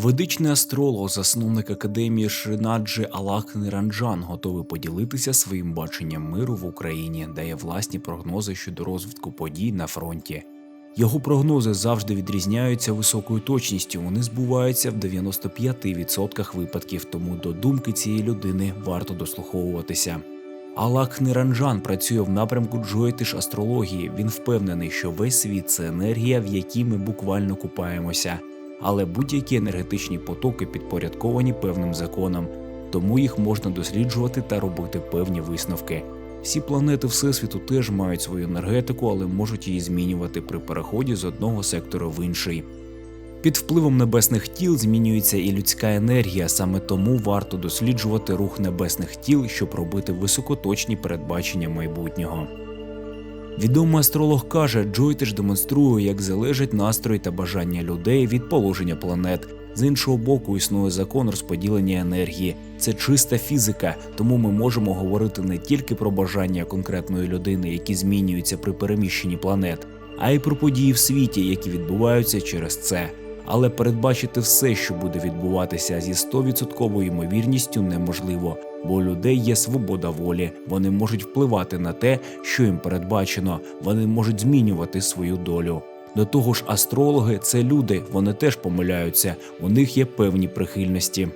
Ведичний астролог, засновник академії Шринаджі Алак Ниранджан, готовий поділитися своїм баченням миру в Україні, дає власні прогнози щодо розвитку подій на фронті. Його прогнози завжди відрізняються високою точністю. Вони збуваються в 95% випадків, тому до думки цієї людини варто дослуховуватися. Алак Ниранджан працює в напрямку Джойтиш астрології. Він впевнений, що весь світ це енергія, в якій ми буквально купаємося. Але будь-які енергетичні потоки підпорядковані певним законам, тому їх можна досліджувати та робити певні висновки. Всі планети Всесвіту теж мають свою енергетику, але можуть її змінювати при переході з одного сектору в інший. Під впливом небесних тіл змінюється і людська енергія, саме тому варто досліджувати рух небесних тіл, щоб робити високоточні передбачення майбутнього. Відомий астролог каже, Джойтиш демонструє, як залежать настрої та бажання людей від положення планет. З іншого боку, існує закон розподілення енергії. Це чиста фізика, тому ми можемо говорити не тільки про бажання конкретної людини, які змінюються при переміщенні планет, а й про події в світі, які відбуваються через це. Але передбачити все, що буде відбуватися зі 100% ймовірністю, неможливо, бо у людей є свобода волі, вони можуть впливати на те, що їм передбачено, вони можуть змінювати свою долю. До того ж, астрологи це люди, вони теж помиляються, у них є певні прихильності.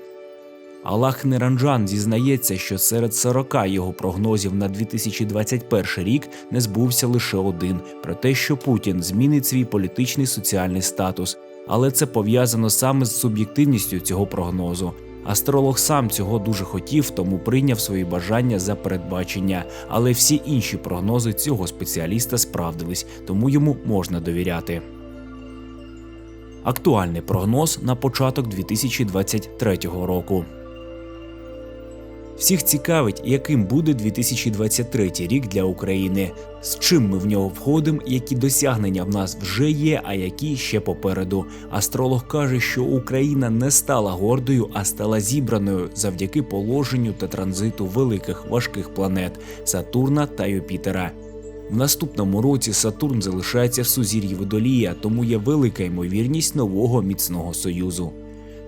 Аллах Неранджан зізнається, що серед 40 його прогнозів на 2021 рік не збувся лише один про те, що Путін змінить свій політичний соціальний статус, але це пов'язано саме з суб'єктивністю цього прогнозу. Астролог сам цього дуже хотів, тому прийняв свої бажання за передбачення. Але всі інші прогнози цього спеціаліста справдились, тому йому можна довіряти. Актуальний прогноз на початок 2023 року. Всіх цікавить, яким буде 2023 рік для України, з чим ми в нього входимо, які досягнення в нас вже є, а які ще попереду. Астролог каже, що Україна не стала гордою, а стала зібраною завдяки положенню та транзиту великих важких планет Сатурна та Юпітера. В наступному році Сатурн залишається в сузір'ї Водолія, тому є велика ймовірність нового міцного союзу.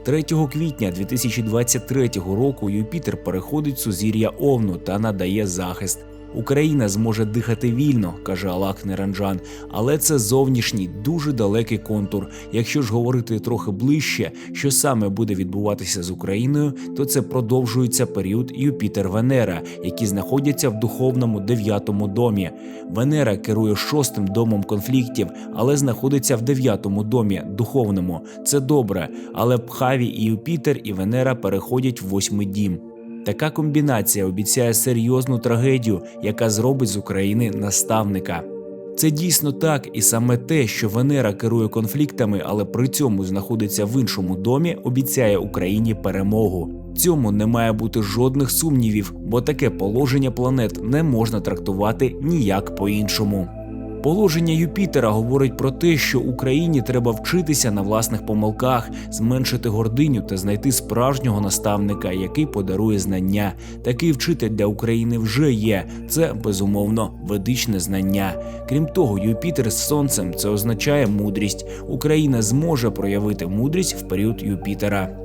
3 квітня 2023 року Юпітер переходить сузір'я Овну та надає захист. Україна зможе дихати вільно, каже Алак Неранджан, але це зовнішній дуже далекий контур. Якщо ж говорити трохи ближче, що саме буде відбуватися з Україною, то це продовжується період Юпітер-Венера, які знаходяться в духовному дев'ятому домі. Венера керує шостим домом конфліктів, але знаходиться в дев'ятому домі, духовному. Це добре, але Пхаві і Юпітер і Венера переходять в восьмий дім. Така комбінація обіцяє серйозну трагедію, яка зробить з України наставника. Це дійсно так, і саме те, що Венера керує конфліктами, але при цьому знаходиться в іншому домі, обіцяє Україні перемогу. Цьому не має бути жодних сумнівів, бо таке положення планет не можна трактувати ніяк по-іншому. Положення Юпітера говорить про те, що Україні треба вчитися на власних помилках, зменшити гординю та знайти справжнього наставника, який подарує знання. Такий вчитель для України вже є. Це безумовно ведичне знання. Крім того, Юпітер з сонцем це означає мудрість. Україна зможе проявити мудрість в період Юпітера.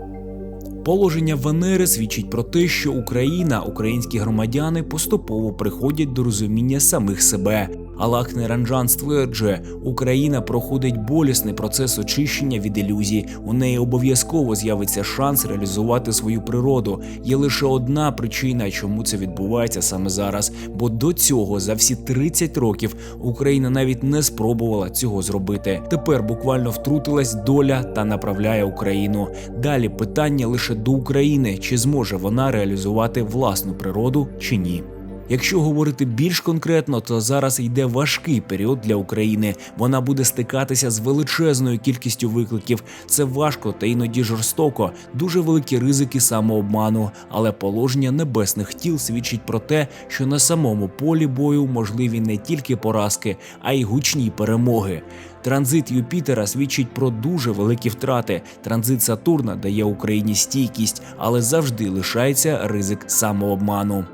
Положення Венери свідчить про те, що Україна, українські громадяни поступово приходять до розуміння самих себе. Алак Неранджан стверджує, Україна проходить болісний процес очищення від ілюзій. У неї обов'язково з'явиться шанс реалізувати свою природу. Є лише одна причина, чому це відбувається саме зараз. Бо до цього за всі 30 років Україна навіть не спробувала цього зробити. Тепер буквально втрутилась доля та направляє Україну. Далі питання лише до України, чи зможе вона реалізувати власну природу чи ні. Якщо говорити більш конкретно, то зараз йде важкий період для України. Вона буде стикатися з величезною кількістю викликів. Це важко та іноді жорстоко, дуже великі ризики самообману. Але положення небесних тіл свідчить про те, що на самому полі бою можливі не тільки поразки, а й гучні перемоги. Транзит Юпітера свідчить про дуже великі втрати. Транзит Сатурна дає Україні стійкість, але завжди лишається ризик самообману.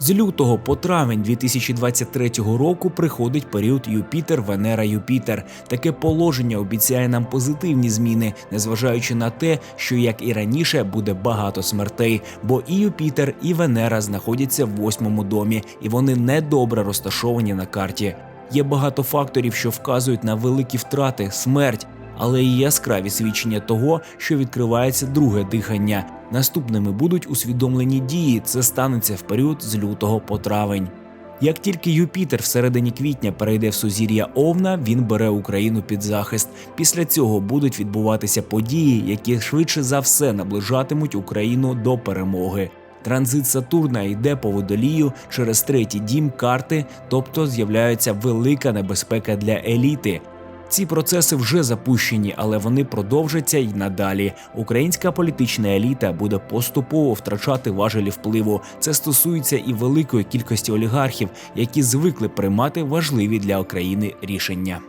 З лютого по травень 2023 року приходить період Юпітер, Венера, Юпітер. Таке положення обіцяє нам позитивні зміни, незважаючи на те, що як і раніше буде багато смертей, бо і Юпітер, і Венера знаходяться в восьмому домі, і вони недобре розташовані на карті. Є багато факторів, що вказують на великі втрати, смерть, але і яскраві свідчення того, що відкривається друге дихання. Наступними будуть усвідомлені дії. Це станеться в період з лютого по травень. Як тільки Юпітер в середині квітня перейде в сузір'я Овна, він бере Україну під захист. Після цього будуть відбуватися події, які швидше за все наближатимуть Україну до перемоги. Транзит Сатурна йде по водолію через третій дім карти, тобто з'являється велика небезпека для еліти. Ці процеси вже запущені, але вони продовжаться й надалі. Українська політична еліта буде поступово втрачати важелі впливу. Це стосується і великої кількості олігархів, які звикли приймати важливі для України рішення.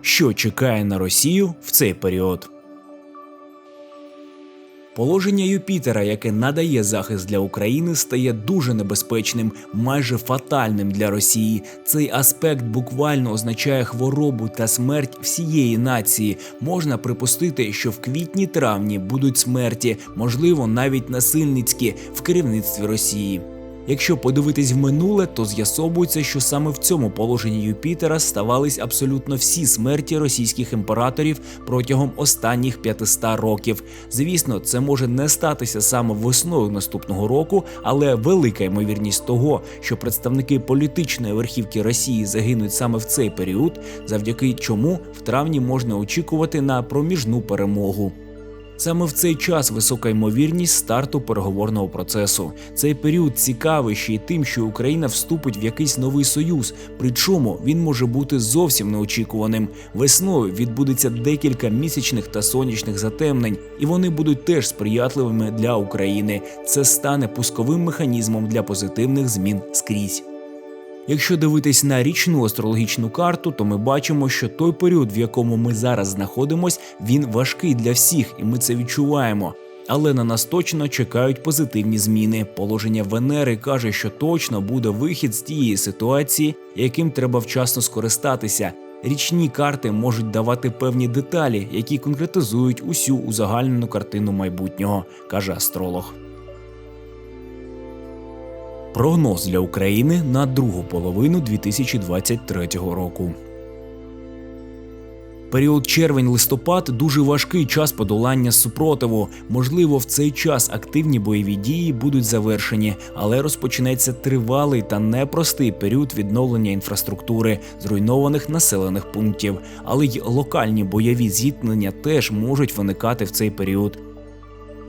Що чекає на Росію в цей період? Положення Юпітера, яке надає захист для України, стає дуже небезпечним, майже фатальним для Росії. Цей аспект буквально означає хворобу та смерть всієї нації. Можна припустити, що в квітні-травні будуть смерті, можливо, навіть насильницькі в керівництві Росії. Якщо подивитись в минуле, то з'ясовується, що саме в цьому положенні Юпітера ставались абсолютно всі смерті російських імператорів протягом останніх 500 років. Звісно, це може не статися саме весною наступного року, але велика ймовірність того, що представники політичної верхівки Росії загинуть саме в цей період, завдяки чому в травні можна очікувати на проміжну перемогу. Саме в цей час висока ймовірність старту переговорного процесу. Цей період цікавий ще тим, що Україна вступить в якийсь новий союз, причому він може бути зовсім неочікуваним. Весною відбудеться декілька місячних та сонячних затемнень, і вони будуть теж сприятливими для України. Це стане пусковим механізмом для позитивних змін скрізь. Якщо дивитись на річну астрологічну карту, то ми бачимо, що той період, в якому ми зараз знаходимось, він важкий для всіх, і ми це відчуваємо. Але на нас точно чекають позитивні зміни. Положення Венери каже, що точно буде вихід з тієї ситуації, яким треба вчасно скористатися. Річні карти можуть давати певні деталі, які конкретизують усю узагальнену картину майбутнього, каже астролог. Прогноз для України на другу половину 2023 року. Період червень-листопад дуже важкий час подолання супротиву. Можливо, в цей час активні бойові дії будуть завершені, але розпочнеться тривалий та непростий період відновлення інфраструктури, зруйнованих населених пунктів. Але й локальні бойові зіткнення теж можуть виникати в цей період.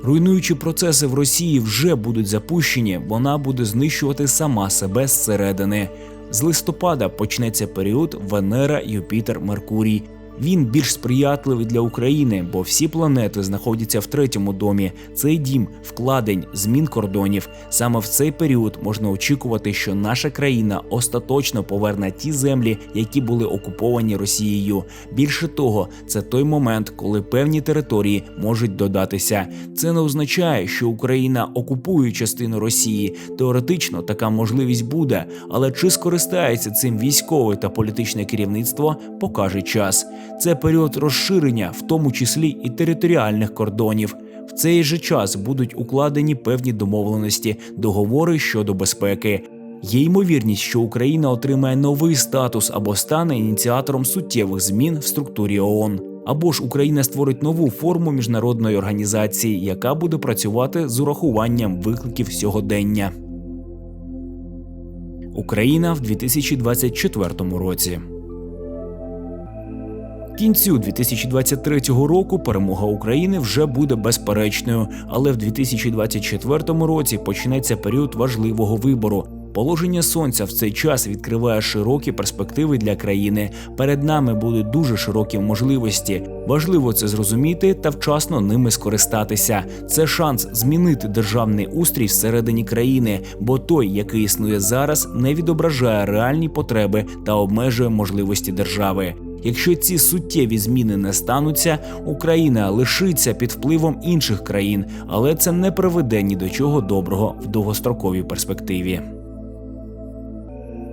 Руйнуючі процеси в Росії вже будуть запущені, вона буде знищувати сама себе зсередини. З листопада почнеться період Венера, Юпітер, Меркурій. Він більш сприятливий для України, бо всі планети знаходяться в третьому домі. Цей дім вкладень, змін кордонів. Саме в цей період можна очікувати, що наша країна остаточно поверне ті землі, які були окуповані Росією. Більше того, це той момент, коли певні території можуть додатися. Це не означає, що Україна окупує частину Росії. Теоретично така можливість буде, але чи скористається цим військове та політичне керівництво, покаже час. Це період розширення, в тому числі і територіальних кордонів. В цей же час будуть укладені певні домовленості, договори щодо безпеки. Є ймовірність, що Україна отримає новий статус або стане ініціатором суттєвих змін в структурі ООН. Або ж Україна створить нову форму міжнародної організації, яка буде працювати з урахуванням викликів сьогодення. Україна в 2024 році. Кінцю 2023 року перемога України вже буде безперечною, але в 2024 році почнеться період важливого вибору. Положення сонця в цей час відкриває широкі перспективи для країни. Перед нами будуть дуже широкі можливості. Важливо це зрозуміти та вчасно ними скористатися. Це шанс змінити державний устрій всередині країни, бо той, який існує зараз, не відображає реальні потреби та обмежує можливості держави. Якщо ці суттєві зміни не стануться, Україна лишиться під впливом інших країн, але це не приведе ні до чого доброго в довгостроковій перспективі.